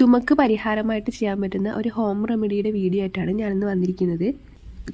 ചുമക്ക് പരിഹാരമായിട്ട് ചെയ്യാൻ പറ്റുന്ന ഒരു ഹോം റെമഡിയുടെ വീഡിയോ ആയിട്ടാണ് ഞാനിന്ന് വന്നിരിക്കുന്നത്.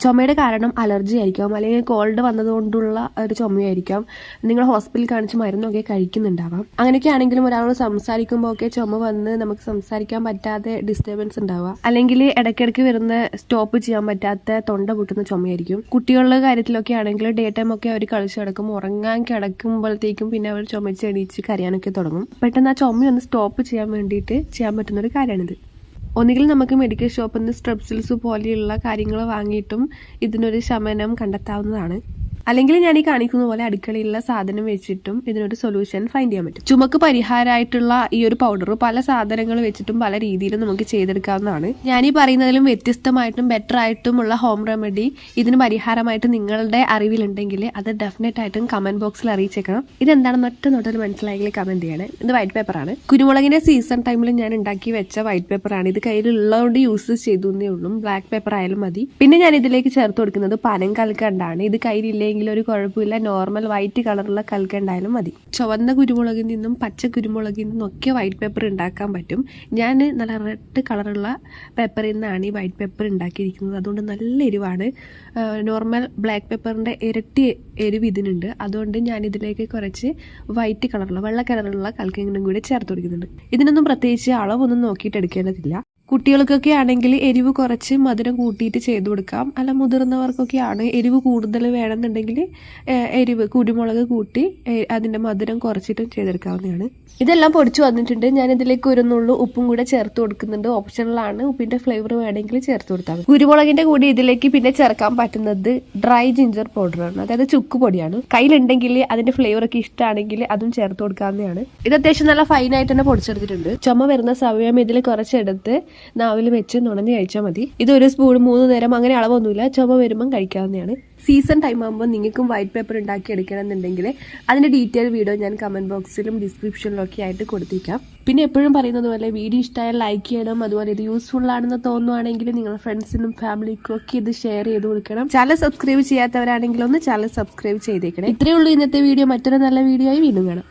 ചുമയുടെ കാരണം അലർജി ആയിരിക്കാം അല്ലെങ്കിൽ കോൾഡ് വന്നതുകൊണ്ടുള്ള ഒരു ചുമയായിരിക്കാം. നിങ്ങൾ ഹോസ്പിറ്റലിൽ കാണിച്ച് മരുന്നൊക്കെ കഴിക്കുന്നുണ്ടാവാം. അങ്ങനെയൊക്കെ ആണെങ്കിലും ഒരാളോട് സംസാരിക്കുമ്പോൾ ഒക്കെ ചുമ വന്ന് നമുക്ക് സംസാരിക്കാൻ പറ്റാതെ ഡിസ്റ്റർബൻസ് ഉണ്ടാവുക. അല്ലെങ്കിൽ ഇടയ്ക്കിടയ്ക്ക് വരുന്ന സ്റ്റോപ്പ് ചെയ്യാൻ പറ്റാത്ത തൊണ്ട പൊട്ടുന്ന ചുമയായിരിക്കും. കുട്ടികളുടെ കാര്യത്തിലൊക്കെ ആണെങ്കിൽ ഡേ ടൈം ഒക്കെ അവർ കളിച്ച് കിടക്കും ഉറങ്ങാൻ കിടക്കുമ്പോഴത്തേക്കും പിന്നെ അവർ ചുമച്ച് എണീച്ച് കരയാനൊക്കെ തുടങ്ങും. പെട്ടെന്ന് ആ ചുമ ഒന്ന് സ്റ്റോപ്പ് ചെയ്യാൻ വേണ്ടിയിട്ട് ചെയ്യാൻ പറ്റുന്ന ഒരു കാര്യമാണിത്. ഒന്നുകിൽ നമുക്ക് മെഡിക്കൽ ഷോപ്പിൽ നിന്ന് സ്ട്രെപ്സിൽസ് പോലെയുള്ള കാര്യങ്ങൾ വാങ്ങിയിട്ടും ഇതിനൊരു ശമനം കണ്ടെത്താവുന്നതാണ്. അല്ലെങ്കിൽ ഞാൻ ഈ കാണിക്കുന്ന പോലെ അടുക്കളയിലുള്ള സാധനം വെച്ചിട്ടും ഇതിനൊരു സൊല്യൂഷൻ ഫൈൻഡ് ചെയ്യാൻ പറ്റും. ചുമക്ക് പരിഹാരമായിട്ടുള്ള ഈ ഒരു പൗഡർ പല സാധനങ്ങൾ വെച്ചിട്ടും പല രീതിയിലും നമുക്ക് ചെയ്തെടുക്കാവുന്നതാണ്. ഞാൻ ഈ പറയുന്നതിലും വ്യത്യസ്തമായിട്ടും ബെറ്റർ ആയിട്ടുമുള്ള ഹോം റെമഡി ഇതിന് പരിഹാരമായിട്ട് നിങ്ങളുടെ അറിവിലുണ്ടെങ്കിൽ അത് ഡെഫിനറ്റ് ആയിട്ടും കമന്റ് ബോക്സിൽ അറിയിച്ചേക്കണം. ഇതെന്താണെന്ന് ഒറ്റ നോട്ടിൽ മനസ്സിലായെങ്കിൽ കമന്റ് ചെയ്യണേ. ഇത് വൈറ്റ് പേപ്പർ ആണ്. കുരുമുളകിന്റെ സീസൺ ടൈമിൽ ഞാൻ ഉണ്ടാക്കി വെച്ച വൈറ്റ് പേപ്പർ ആണ്. ഇത് കയ്യിലുള്ളതുകൊണ്ട് യൂസ് ചെയ്തു എന്നേ ഉള്ളൂ. ബ്ലാക്ക് പേപ്പർ ആയാലും മതി. പിന്നെ ഞാൻ ഇതിലേക്ക് ചേർത്ത് കൊടുക്കുന്നത് പനം കൽക്കണ്ടാണ്. ഇത് കയ്യിലില്ലെങ്കിൽ ഒരു കുഴപ്പമില്ല. നോർമൽ വൈറ്റ് കളറുള്ള കൽക്ക ഉണ്ടായാലും മതി. ചുവന്ന കുരുമുളകിൽ നിന്നും പച്ച കുരുമുളകിൽ നിന്നും ഒക്കെ വൈറ്റ് പേപ്പർ ഉണ്ടാക്കാൻ പറ്റും. ഞാൻ നല്ല റെഡ് കളറുള്ള പേപ്പറിൽ നിന്നാണ് ഈ വൈറ്റ് പേപ്പർ ഉണ്ടാക്കിയിരിക്കുന്നത്. അതുകൊണ്ട് നല്ല എരിവാണ്. നോർമൽ ബ്ലാക്ക് പേപ്പറിന്റെ ഇരട്ടി എരിവ് ഇതിനുണ്ട്. അതുകൊണ്ട് ഞാൻ ഇതിലേക്ക് കുറച്ച് വൈറ്റ് കളറുള്ള വെള്ള കളറുള്ള കൽക്കങ്ങളും കൂടി ചേർത്ത് കൊടുക്കുന്നുണ്ട്. ഇതിനൊന്നും പ്രത്യേകിച്ച് അളവൊന്നും നോക്കിയിട്ട് എടുക്കേണ്ടതില്ല. കുട്ടികൾക്കൊക്കെ ആണെങ്കിൽ എരിവ് കുറച്ച് മധുരം കൂട്ടിയിട്ട് ചെയ്തു കൊടുക്കാം. അല്ല മുതിർന്നവർക്കൊക്കെ ആണ് എരിവ് കൂടുതൽ വേണമെന്നുണ്ടെങ്കിൽ എരിവ് കുരുമുളക് കൂട്ടി അതിന്റെ മധുരം കുറച്ചിട്ടും ചെയ്തെടുക്കാവുന്നതാണ്. ഇതെല്ലാം പൊടിച്ചു വന്നിട്ടുണ്ട്. ഞാൻ ഇതിലേക്ക് ഒരു നുള്ളു ഉപ്പും കൂടെ ചേർത്ത് കൊടുക്കുന്നുണ്ട്. ഓപ്ഷണലാണ് ഉപ്പിന്റെ ഫ്ലേവർ വേണമെങ്കിൽ ചേർത്ത് കൊടുത്താൽ മതി. കുരുമുളകിന്റെ കൂടി ഇതിലേക്ക് പിന്നെ ചേർക്കാൻ പറ്റുന്നത് ഡ്രൈ ജിഞ്ചർ പൗഡറാണ് അതായത് ചുക്ക് പൊടിയാണ്. കയ്യിലുണ്ടെങ്കിൽ അതിന്റെ ഫ്ലേവർ ഒക്കെ ഇഷ്ടമാണെങ്കിൽ അതും ചേർത്ത് കൊടുക്കാവുന്നതാണ്. ഇത് അത്യാവശ്യം നല്ല ഫൈൻ ആയിട്ട് തന്നെ പൊടിച്ചെടുത്തിട്ടുണ്ട്. ചുമ വരുന്ന സമയം ഇതിൽ കുറച്ചെടുത്ത് നാവിൽ വെച്ച് നുണഞ്ഞ് കഴിച്ചാൽ മതി. ഇത് ഒരു സ്പൂൺ മൂന്ന് നേരം അങ്ങനെ അളവൊന്നുമില്ല. ചുമ വരുമ്പം കഴിക്കാവുന്നതാണ്. സീസൺ ടൈം ആകുമ്പോൾ നിങ്ങൾക്കും വൈറ്റ് പേപ്പർ ഉണ്ടാക്കി എടുക്കണമെന്നുണ്ടെങ്കിൽ അതിന്റെ ഡീറ്റെയിൽ വീഡിയോ ഞാൻ കമന്റ് ബോക്സിലും ഡിസ്ക്രിപ്ഷനിലും ഒക്കെ ആയിട്ട് കൊടുത്തേക്കാം. പിന്നെ എപ്പോഴും പറയുന്നത് പോലെ വീഡിയോ ഇഷ്ടമായാൽ ലൈക്ക് ചെയ്യണം. അതുപോലെ ഇത് യൂസ്ഫുൾ ആണെന്ന് തോന്നുവാണെങ്കിൽ നിങ്ങളുടെ ഫ്രണ്ട്സിനും ഫാമിലിക്കും ഒക്കെ ഇത് ഷെയർ ചെയ്ത് കൊടുക്കണം. ചാനൽ സബ്സ്ക്രൈബ് ചെയ്യാത്തവരാണെങ്കിൽ ഒന്ന് ചാനൽ സബ്സ്ക്രൈബ് ചെയ്തേക്കണം. ഇത്രയേ ഉള്ളൂ ഇന്നത്തെ വീഡിയോ മറ്റൊരു നല്ല വീഡിയോ ആയി വീണ്ടും കാണാം.